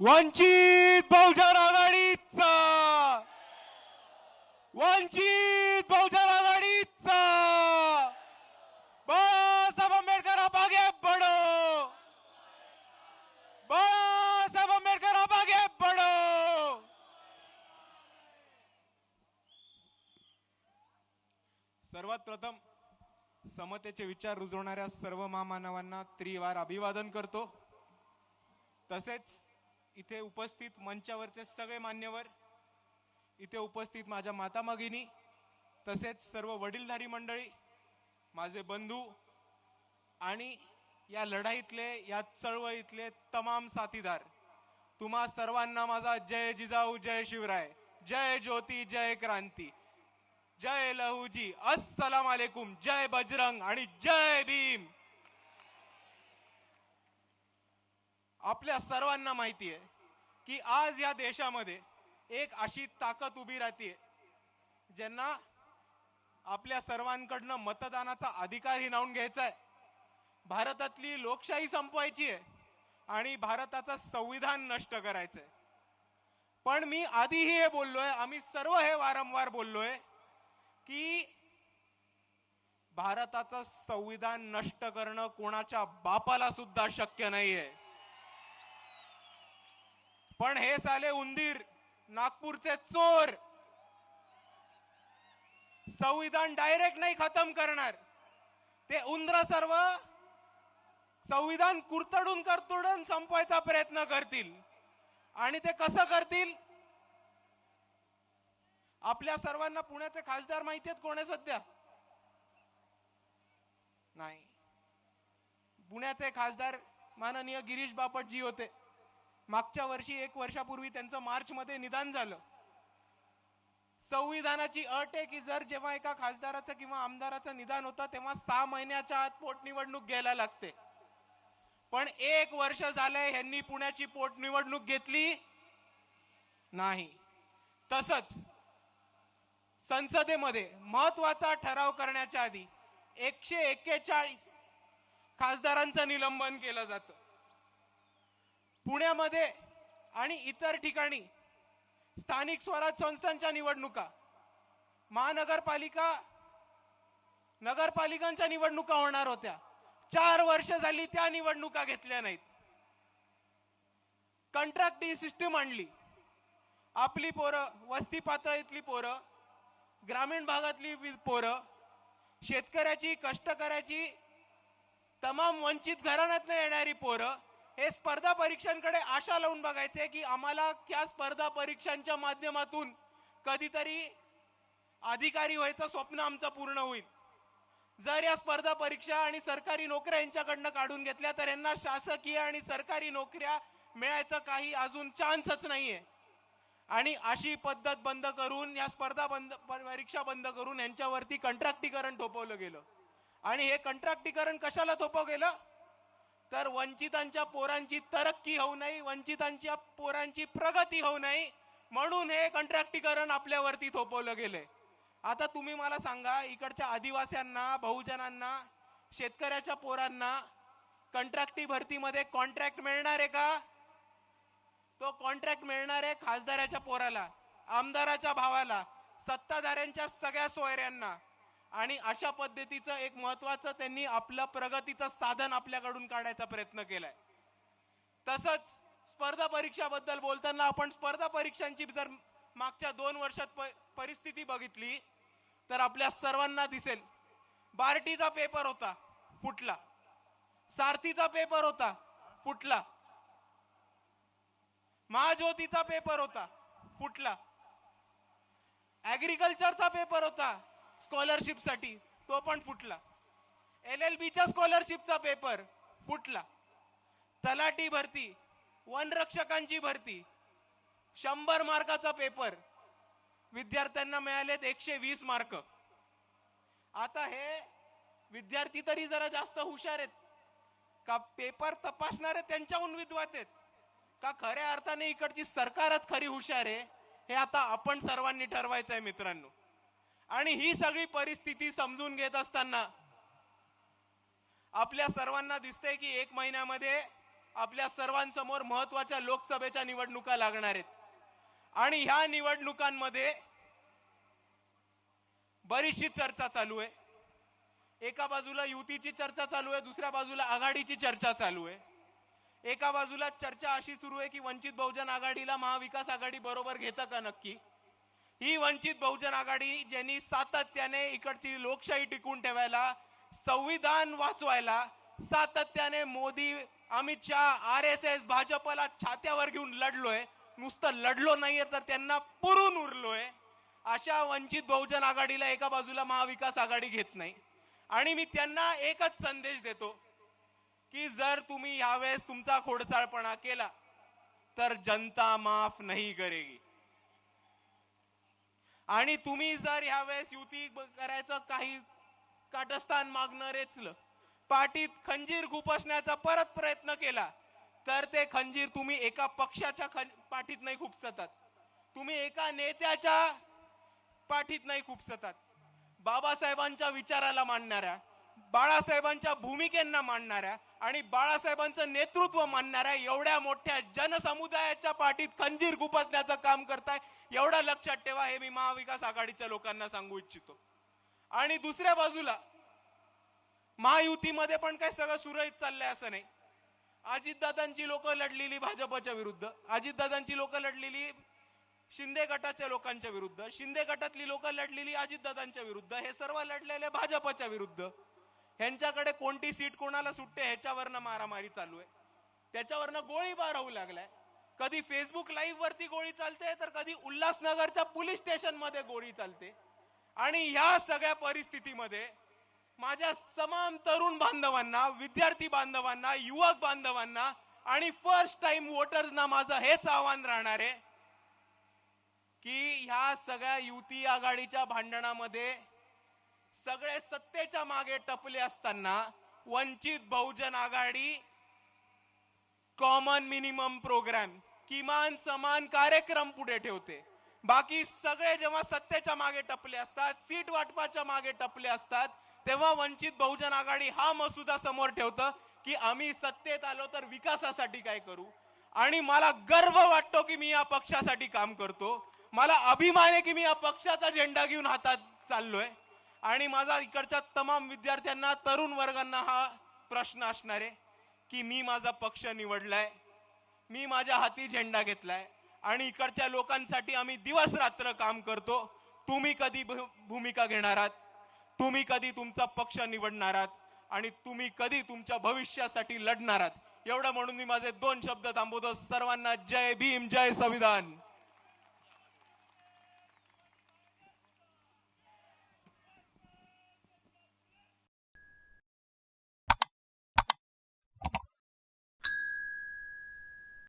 वंचित बहुजन आघाडीचा. वंचित बहुजन आघाडीचा. बाळासाहेब आंबेडकर आप आगे बढ़ो बाळासाहेब आंबेडकर आप आगे बढ़ो सर्वात प्रथम समतेचे विचार रुजवणाऱ्या सर्व महामानवांना त्रिवार अभिवादन करतो. तसेच इथे उपस्थित मंचावरचे सगळे मान्यवर इथे उपस्थित माझ्या माता भगिनी तसेच सर्व वडीलधारी मंडळी माझे बंधू आणि या लढाईतले या चळवळीतले तमाम साथीदार तुम्हा सर्वांना माझा जय जिजाऊ जय शिवराय जय ज्योती जय क्रांती जय लहूजी अस्सलाम वालेकुम जय बजरंग आणि जय भीम! आपल्या सर्वांना माहिती आहे की आज या देशामध्ये एक अशी ताकद उभी राहते ज्यांना आपल्या सर्वांकडनं मतदानाचा अधिकार हिनावून घ्यायचा आहे. भारतातली लोकशाही संपवायची आहे आणि भारताचं संविधान नष्ट करायचंय. पण मी आधीही हे बोललोय आम्ही सर्व हे वारंवार बोललोय की भारताचं संविधान नष्ट करणं कोणाच्या बापाला सुद्धा शक्य नाहीये. पण हे साले उंदीर नागपूरचे चोर. संविधान डायरेक्ट नाही खतम करणार. ते उंदर सर्व संविधान कुरतडून करतोडून संपवायचा प्रयत्न करतील. आणि ते कसं करतील? आपल्या सर्वांना पुण्याचे खासदार माहिती आहेत कोण आहे सध्या? नाही. पुण्याचे खासदार माननीय गिरीश बापटजी होते. मागच्या वर्षी एक वर्षापूर्वी त्यांचं मार्च मध्ये निदान झालं. संविधानाची अट आहे की जर जेव्हा एका खासदाराचं किंवा आमदाराचं निदान होतं तेव्हा सहा महिन्याच्या आत पोटनिवडणूक घ्यायला लागते. पण एक वर्ष झालंय ह्यांनी पुण्याची पोटनिवडणूक घेतली नाही. तसंच संसदेमध्ये महत्त्वाचा ठराव करण्याच्या आधी एकशे एक्केचाळीस खासदारांचं निलंबन केलं जातं. पुण्यामध्ये आणि इतर ठिकाणी स्थानिक स्वराज संस्थांच्या निवडणुका महानगरपालिका नगरपालिकांच्या निवडणुका होणार होत्या. चार वर्ष झाली त्या निवडणुका घेतल्या नाहीत. कंट्रॅक्ट सिस्टीम आणली. आपली पोरं वस्ती पातळीतली पोरं ग्रामीण भागातली पोरं शेतकऱ्याची कष्टकऱ्याची तमाम वंचित घराण्यातनं येणारी पोरं हे स्पर्धा परीक्षांकडे आशा लावून बघायचे की आम्हाला त्या स्पर्धा परीक्षांच्या माध्यमातून कधीतरी अधिकारी व्हायचं स्वप्न आमचं पूर्ण होईल. जर या स्पर्धा परीक्षा आणि सरकारी नोकऱ्या यांच्याकडनं काढून घेतल्या तर यांना शासकीय आणि सरकारी नोकऱ्या मिळायचं काही अजून चान्सच नाहीये. आणि अशी पद्धत बंद करून या स्पर्धा बंद परीक्षा बंद करून यांच्यावरती कंत्राक्टीकरण थोपवलं गेलं. आणि हे कंत्राक्टीकरण कशाला थोपव गेलं? तर वंचितांच्या पोरांची तरक्की होऊ नये वंचितांच्या पोरांची प्रगती होऊ नये म्हणून हे कंत्राटीकरण आपल्यावरती थोपवलं गेलंय. आता तुम्ही मला सांगा इकडच्या आदिवास्यांना बहुजनांना शेतकऱ्याच्या पोरांना कंत्राटी भरतीमध्ये कॉन्ट्रॅक्ट मिळणार आहे का? तो कॉन्ट्रॅक्ट मिळणार आहे खासदाराच्या पोराला आमदाराच्या भावाला सत्ताधाऱ्यांच्या सगळ्या सोयऱ्यांना. आणि अशा पद्धतीचं एक महत्वाचं त्यांनी आपलं प्रगतीचं साधन आपल्याकडून काढायचा प्रयत्न केलाय. तसंच स्पर्धा परीक्षाबद्दल बोलताना आपण स्पर्धा परीक्षांची जर मागच्या दोन वर्षात परिस्थिती बघितली तर आपल्या सर्वांना दिसेल बार्टीचा पेपर होता फुटला. सारथीचा पेपर होता फुटला. महाज्योतीचा पेपर होता फुटला. ऍग्रिकल्चरचा पेपर होता स्कॉलरशिपसाठी तो पण फुटला. एल एल बीच्या स्कॉलरशिपचा पेपर फुटला. तलाठी भरती वनरक्षकांची भरती शंभर मार्काचा पेपर. विद्यार्थ्यांना मिळालेत एकशे वीस मार्क. आता हे विद्यार्थी तरी जरा जास्त हुशार आहेत. का पेपर तपासणारे त्यांच्याहून विद्वात आहेत? का खऱ्या अर्थाने इकडची सरकारच खरी हुशार आहे? हे आता आपण सर्वांनी ठरवायचं आहे मित्रांनो. आणि ही सगळी परिस्थिती समजून घेत असताना आपल्या सर्वांना दिसतंय की एक महिन्यामध्ये आपल्या सर्वांसमोर महत्त्वाच्या लोकसभेच्या निवडणुका लागणार आहेत. आणि ह्या निवडणुकांमध्ये बरीचशी चर्चा चालू आहे. एका बाजूला युतीची चर्चा चालू आहे दुसऱ्या बाजूला आघाडीची चर्चा चालू आहे. एका बाजूला चर्चा अशी सुरू आहे की वंचित बहुजन आघाडीला महाविकास आघाडी बरोबर घेतं का नक्की? ही वंचित बहुजन आघाडी ज्यांनी सातत्याने इकडची लोकशाही टिकून ठेवायला संविधान वाचवायला सातत्याने Modi Amit Shah R S S भाजपला छात्यावर घेऊन लढलोय नुसतं लढलो नाहीये तर त्यांना पुरून उरलोय. अशा वंचित बहुजन आघाडीला एका बाजूला महाविकास आघाडी घेत नाही. आणि मी त्यांना एकच संदेश देतो की जर तुम्ही यावेळेस तुमचा खोडसाळपणा केला तर जनता माफ नाही करेगी. आणि तुम्ही जर ह्यावेळेस युती करायचं काही काटस्थान मागणं रेचलं पाठीत खंजीर खुपसण्याचा परत प्रयत्न केला तर ते खंजीर तुम्ही एका पक्षाच्या खं- पाठीत नाही खुपसतात तुम्ही एका नेत्याच्या पाठीत नाही खुपसतात बाबासाहेबांच्या विचाराला मांडणाऱ्या बाळासाहेबांच्या भूमिकेंना मांडणाऱ्या आणि बाळासाहेबांचं नेतृत्व मानणाऱ्या एवढ्या मोठ्या जनसमुदायाच्या पाठीत खंजीर गुपसण्याचं काम करताय एवढं लक्षात ठेवा हे मी महाविकास आघाडीच्या लोकांना सांगू इच्छितो. आणि दुसऱ्या बाजूला महायुतीमध्ये पण काही सगळं सुरळीत चाललंय असं नाही. अजितदादांची लोक लढलेली भाजपच्या विरुद्ध अजितदादांची लोक लढलेली शिंदे गटाच्या लोकांच्या विरुद्ध शिंदे गटातली लोक लढलेली अजितदादांच्या विरुद्ध हे सर्व लढलेले भाजपच्या विरुद्ध. ह्यांच्याकडे कोणती सीट कोणाला सुटते ह्याच्यावरनं मारामारी चालू आहे. त्याच्यावरनं गोळीबार होऊ लागलाय. कधी फेसबुक लाईव्ह वरती गोळी चालते तर कधी उल्हासनगरच्या पोलीस स्टेशनमध्ये गोळी चालते. आणि ह्या सगळ्या परिस्थितीमध्ये माझ्या समान तरुण बांधवांना विद्यार्थी बांधवांना युवक बांधवांना आणि फर्स्ट टाइम वोटर्सना माझं हेच आव्हान राहणार आहे की ह्या सगळ्या युती आघाडीच्या भांडणामध्ये सगळे सत्तेच्या मागे टपले असताना Vanchit Bahujan Aghadi common minimum programme किमान समान कार्यक्रम पुढे ठेवते. बाकी सगळे जेव्हा सत्तेच्या मागे टपले असतात सीट वाटपाच्या मागे टपले असतात तेव्हा वंचित बहुजन आघाडी हा मसुदा समोर ठेवतं की आम्ही सत्तेत आलो तर विकासासाठी काय करू? आणि मला गर्व वाटतो की मी या पक्षासाठी काम करतो. मला अभिमान आहे की मी या पक्षाचा झेंडा घेऊन हातात चाललोय. आणि माझा इकडच्या तमाम विद्यार्थ्यांना तरुण वर्गांना हा प्रश्न असणार आहे की मी माझा पक्ष निवडलाय मी माझ्या हाती झेंडा घेतलाय आणि इकडच्या लोकांसाठी आम्ही दिवस रात्र काम करतो तुम्ही कधी भूमिका घेणार आहात? तुम्ही कधी तुमचा पक्ष निवडणार आहात? आणि तुम्ही कधी तुमच्या भविष्यासाठी लढणार आहात? एवढं म्हणून मी माझे दोन शब्द थांबवतो. सर्वांना जय भीम जय संविधान.